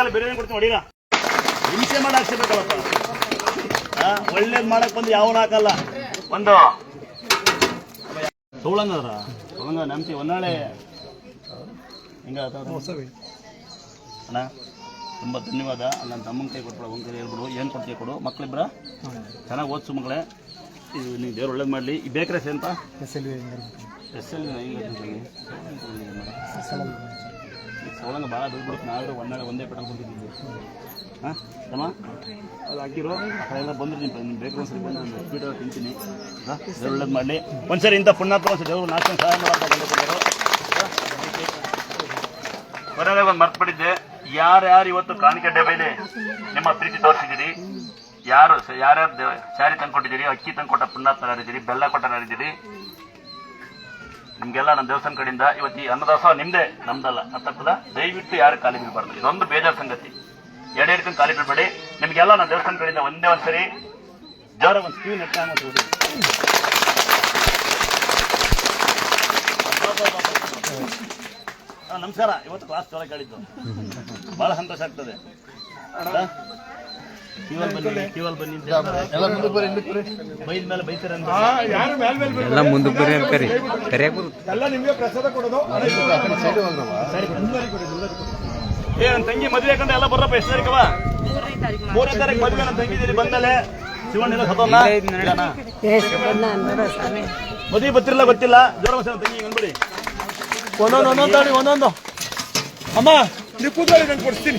ಬೇಕಲ್ಲ ಬಿರಿಯಾನಿ ಕೊಡ್ತೀನಿ ಹೊಡೀರ ಹಿಂಸೆ ಮಾಡಿ ಹಾಕ್ಸಬೇಕಲ್ಲಪ್ಪ ಆ, ಒಳ್ಳೇದ್ ಮಾಡಕ್ ಬಂದು ಯಾವನ ಹಾಕಲ್ಲ. ಒಂದು ತೋಳಂಗದ್ರ ತೋಳಂಗ ನಂಬ್ತಿ ಒಂದಾಳೆ ಹಿಂಗ ಅಣ್ಣ ತುಂಬ ಧನ್ಯವಾದ. ನನ್ನ ತಮ್ಮನ ಕೈ ಕೊಟ್ಬಿಡ ಒಂದು ಕೈ ಹೇಳ್ಬಿಡು. ಏನು ಕೊಡ್ತೀವಿ ಕೊಡು. ಮಕ್ಳಿಬ್ರ? ಚೆನ್ನಾಗಿ ಓದಿಸು ಮಗಳೇ. ಇದು ನೀವು ದೇವ್ರು ಒಳ್ಳೇದು ಮಾಡಲಿ. ಈ ಬೇಕ್ರೆಸ್ ಅಂತ ಎಸ್ ಎಲ್ ಎಸ್ ಎಲ್ ಸೌಲಂಗ ಭಾಳ ಬಿಡ್ಬಿಡುತ್ತೆ ನಾವೇ ಒಂದಾಳೆ ಒಂದೇ ಪೆಟ್ರೋಲ್ ಬಂದಿದ್ದೀವಿ ಹಾಂ ಅಮ್ಮ ಅದು ಹಾಕಿರೋ? ಎಲ್ಲ ಬಂದ್ರೆ ನಿಮ್ಮ ನಿಮ್ಮ ಬೇಕು ಒಂದ್ಸರಿ ಬಂದು ಒಂದು ಸ್ಪೀಡ್ ಎಲ್ಲ ತಿಂತೀನಿ. ಹಾಂ ಒಳ್ಳೇದು ಮಾಡಲಿ. ಒಂದ್ಸರಿ ಇಂಥ ಪುಣ್ಯಾತ್ಮ ಒಂದ್ಸರಿ ದೇವರು ನಾಲ್ಕು ಸಹಾಯ ಮಾಡ್ತಾರೆ ಕೊನೆಗೆ ಒಂದು ಮರ್ತ್ಬಿಟ್ಟಿದ್ದೆ. ಯಾರ್ಯಾರು ಇವತ್ತು ಕಾಣಿಕೆ ಡಬ್ಬೆಲಿ ನಿಮ್ಮ ಪ್ರೀತಿ ತೋರಿಸಿದ್ದೀರಿ. ಯಾರು, ಯಾರ್ಯಾರು ಸ್ಯಾರಿ ತಂದು ಕೊಟ್ಟಿದ್ದೀರಿ ಅಕ್ಕಿ ತಂದ್ಕೊಟ್ಟ ಕೊಟ್ಟ ಯಾರಿದ್ದೀರಿ ಬೆಲ್ಲ ಕೊಟ್ಟ ಯಾರಿದ್ದೀರಿ ನಿಮ್ಗೆಲ್ಲ ನಮ್ಮ ದೇವಸ್ಥಾನ ಕಡೆಯಿಂದ ಇವತ್ತು ಈ ಅನ್ನದಾಸೋಹ ನಿಮ್ದೇ, ನಮ್ದಲ್ಲ. ಅರ್ಥಕ್ಕದ ದಯವಿಟ್ಟು ಯಾರು ಖಾಲಿ ಬೀಳ್ಬಾರ್ದು. ಇದೊಂದು ಬೇಜಾರ್ ಸಂಗತಿ. ಎರಡು ಹಿಡ್ಕೊಂಡು ಖಾಲಿ ಬೀಳ್ಬೇಡಿ. ನಿಮ್ಗೆಲ್ಲ ನಮ್ಮ ದೇವಸ್ಥಾನ ಕಡೆಯಿಂದ ಒಂದೇ ಸರಿ ಜೋರ ಒಂದು ಸ್ಕ್ಯೂ ನೆಟ್ಟಿ ನಮಸ್ಕಾರ. ಇವತ್ತು ಕ್ಲಾಸ್ ಕೇಳಿದ್ದು ಬಹಳ ಸಂತೋಷ ಆಗ್ತದೆ. ಎಲ್ಲ ಮುಂದಕ್ಕೆ ಬರ್ರಿ ಅಂತ. ಕರಿ. ಕರಿಯಾಕ ಬರುತ್ತೆ ಎಲ್ಲ ನಿಮ್ಗೆ ಪ್ರಸಾದ ಕೊಡೋದು. ಏ ನನ್ನ ತಂಗಿ ಮದ್ವೆ ಕಂಡ ಎಲ್ಲ ಬರ್ರಪ್ಪ ಎಷ್ಟು ತಾರೀಕವ ಮೂರನೇ ತಾರೀಕು ಮದುವೆ ನನ್ನ ತಂಗಿದ್ದೀರಿ ಬಂದಲೆ ಶಿವಣ್ಣ ಸತೋಲ್ಲ ಮದುವೆ ಗೊತ್ತಿರಲ್ಲ ಗೊತ್ತಿಲ್ಲ ಜೋರ ನನ್ನ ತಂಗಿ ಅನ್ಬಿಡಿ ಒಂದೊಂದು ಒಂದೊಂದು ತಾಳಿ ಒಂದೊಂದು. ಅಮ್ಮ ನೀವು ಕೂತ್ಕೊಳ್ಳಿ ನಾನು ಕೊಡ್ತೀನಿ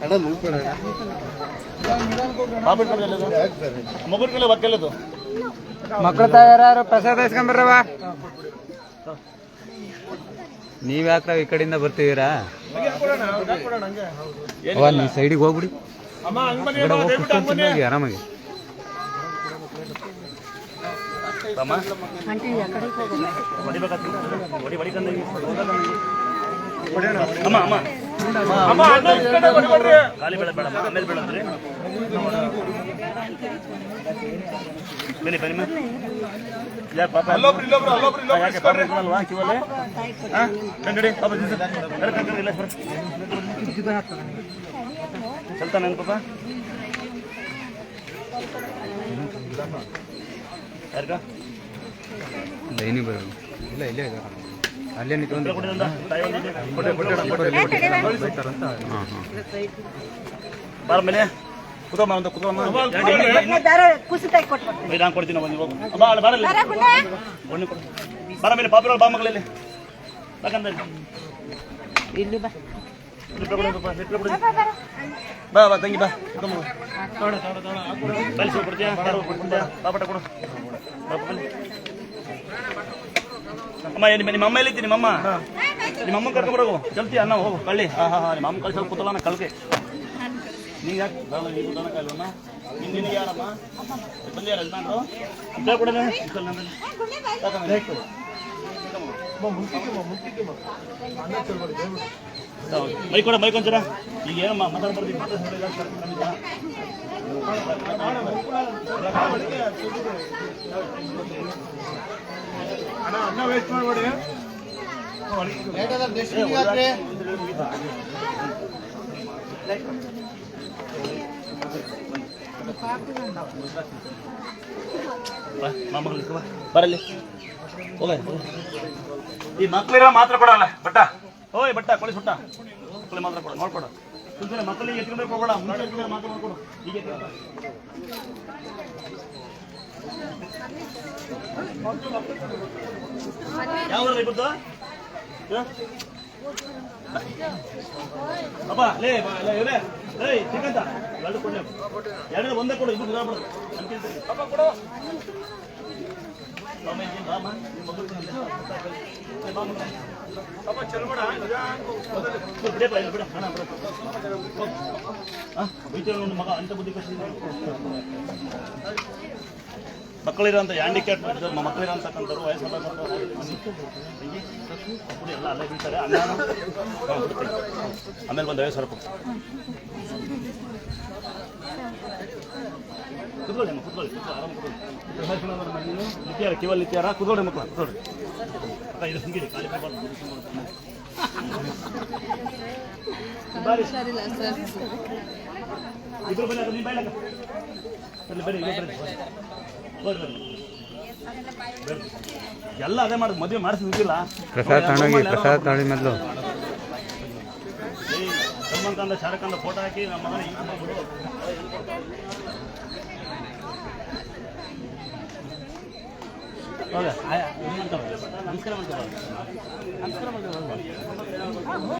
ಜಾಂಡಿ ಗೊತ್ತಾ? ಅಲ್ಗೆ ಬರ್ತಾರೆ ಅಲ್ಗೆ ಬರ್ತಾರೆ ಅಲ್ಗೆ ಅಲ್ಗೆ ಬರ್ತಾರೆ ಬಾಬು ಕಡೆ ಎಲ್ಲದು? ಮಗುರ್ ಕಡೆ ಒಕ್ಕೆಲ್ಲದು ಮಕ್ಳ ತಯಾರು ಪ್ರಸಾದ ಇಸ್ಕೊಂಬರ್ರವ ನೀವ್ ಯಾಕ್ರ ಈ ಕಡೆಯಿಂದ ಬರ್ತೀರಾ ನೀ ಸೈಡಿಗೆ ಹೋಗ್ಬಿಡಿ ಆರಾಮಾಗಿ. ಅಮ್ಮ ಅಮ್ಮ ಖಾಲಿ ಬೇಡ ಬೇಡ ಆಮೇಲೆ ಬನ್ನಿ ಬನ್ನಿ ಪಾಪ? ಅಲ್ಲೊಬ್ರು ಇಲ್ಲೊಬ್ರು ಅಲ್ಲೊಬ್ರು ಇಲ್ಲೊಬ್ರು ಯಾಕೆ ಪಾಪ ಕಿವಲ್ಲಿ ಹಾಂ? ಪಾಪ. ಬೇರೆ ಇಲ್ಲ ಸರ್ ಪಾಪ. ಯಾರ್ಗ? ಲೈನಿಗೆ ಬರೋದು ಇಲ್ಲ ಇಲ್ಲೇ ಇದಾರೆ ಅಲ್ಲೇ ನಿಂತ್ಕೊಂಡು ಕೊಡಿ. ಹಾಂ ಹಾಂ ಬಾರ ಕುತಮ್ಮ ಕುಸಿತಾಯಿ ಕೊಟ್ಬಿಡ್ತೀನಿ ಬೈ ನಾನು ಕೊಡ್ತೀನಿ ಒಂದು ಹೋಗು ಬಾ ಅಲ್ಲಿ ಬಾರಲ್ಲಿ ಒಣ್ಣೆ ಕೊಡು ಬಾರ ಮೇಲೆ ಪಾಪಿರೋ ಬಾ ಮಗಳಲ್ಲಿ ಬೇಕಂದ್ರೆ ಇಲ್ಲಿ ಬಾ ಬಾ ಬಾ ತಂಗಿ ಕೊಡ್ತೀಯಾ ಕೊಡು ಅಮ್ಮ ನಿಮ್ಮ ನಿಮ್ಮ ಅಮ್ಮ ಎಲ್ಲಿತ್ತಿ ನಿಮ್ಮ ಅಮ್ಮ? ನಿಮ್ಮ ಅಮ್ಮ ಕರ್ಕೊಂಬರೋಗು ಚಲ್ತಿ ಅನ್ನ ಹೋಗು ಕಳ್ಳಿ. ಹಾ ಹಾ ಹಾ ನಿಮ್ಮ ಅಮ್ಮ ಕಳ್ಸಲ್ ಕೂತಲ್ಲ ನಾ ಕಳ್ಕೆ ನೀ ಯಾಕೆ ನೀವು ದನ ಕಾಯ್ಲವನ್ನ ನಿನ್ನ ನಿನಗೆ ಯಾರಮ್ಮ? ಯಜಮಾನ್ರು? ಇದ್ದ ಹೌದು. ಮೈ ಕೊಡ ಮೈ ಕೊಂಚರ. ಈಗ ಏನಮ್ಮ ಮಾತಾಡ್ಬಾರ್ದು ಅಣ್ಣ ಅನ್ನ ವೇಸ್ಟ್ ಮಾಡಬೇಡಿ ಬರಲಿ ಈ ಮಕ್ಳಿರೋ ಮಾತ್ರ ಕೊಡಲ್ಲ ಬಟ್ಟ ಓಯ್ ಬಟ್ಟ ಕೊಳಿ ಸುಟ್ಟ. ಮಕ್ಳಿಗೆ ಮಾತ್ರ ಕೊಡ, ನೋಡ್ಕೊಡ. ಎತ್ಕೊಂಡ್ರೆ ಹೋಗೋಣ. ಮುಂಚೆ ಎತ್ಕೊಂಡ್ರೆ ಮಾತ್ರ ಹೀಗೆ. ಯಾವ ಇಬ್ಬರ್ದು? ಅಪ್ಪ ಲೇ ಬಾ, ಲೇ, ಚಿಕ್ಕಂತ ಎರಡು ಕೊಡ್ಲಿ ಎರಡು ಒಂದೇ ಕೊಡು ಇಬ್ಬರು ಸುಧಾರ್ಬಿಡು ಅಪ್ಪ ಕೊಡು. ಮಕ್ಕಳಿರೋಂಥ ಹ್ಯಾಂಡಿಕ್ಯಾಪ್ ಮಕ್ಕಳಿರೋ ಅಂತಕ್ಕಂಥವ್ರು ವಯಸ್ಸಾದಂಥವ್ರು ಎಲ್ಲ ಅಲ್ಲೇ ಬೀಳ್ತಾರೆ ಆಮೇಲೆ ಒಂದು ವಯಸ್ಸು ಸಾವಿರ ಕುತ್ಕೊಳ್ಳಿ ಕುತ್ಕೊಳ್ಳಿ. ಆರಾಮ ಕುತ್ಕೊಳ್ಳಿ. ನಿತ್ಯಾರ, ಕಿವಲ್ ನಿತ್ಯಾರ? ಕುತ್ಕೊಳ್ಳಿ ಮಕ್ಕಳು ಕುತ್ಕೊಳ್ಳಿ. ಬರ್ಬಾರ್ದು. ಬಾರಿ. ಇಬ್ರು ಬನ್ನಿ ಬೇಡ ಇಬ್ರು ಬರ್ರಿ ಬರ್ರಿ. ಎಲ್ಲ ಅದೇ ಮಾಡಿ ಮದುವೆ ಮಾಡಿಸಿಲ್ಲ ಪ್ರಸಾದ್ ತಗೊಂಡೋಗಿ ಪ್ರಸಾದ ತಗೊಳ್ಳಿ ಮೊದಲು. ಸಂಬಂಧ ಶಾರುಖ್ ಖಾನ್ ಫೋಟೋ ಹಾಕಿ ನಮ್ಮ ಮಗನ ಹಿಂಗೆ ಮಾಡ್ಬಿಡು. ಹೌದಾ ಆಯಾ, ಇದು ಮಾಡ್ತಾವೆ. ನಮಸ್ಕಾರ ಮಾಡ್ತಾವೆ ನಮಸ್ಕಾರ ಮಾಡ್ತಾವೆ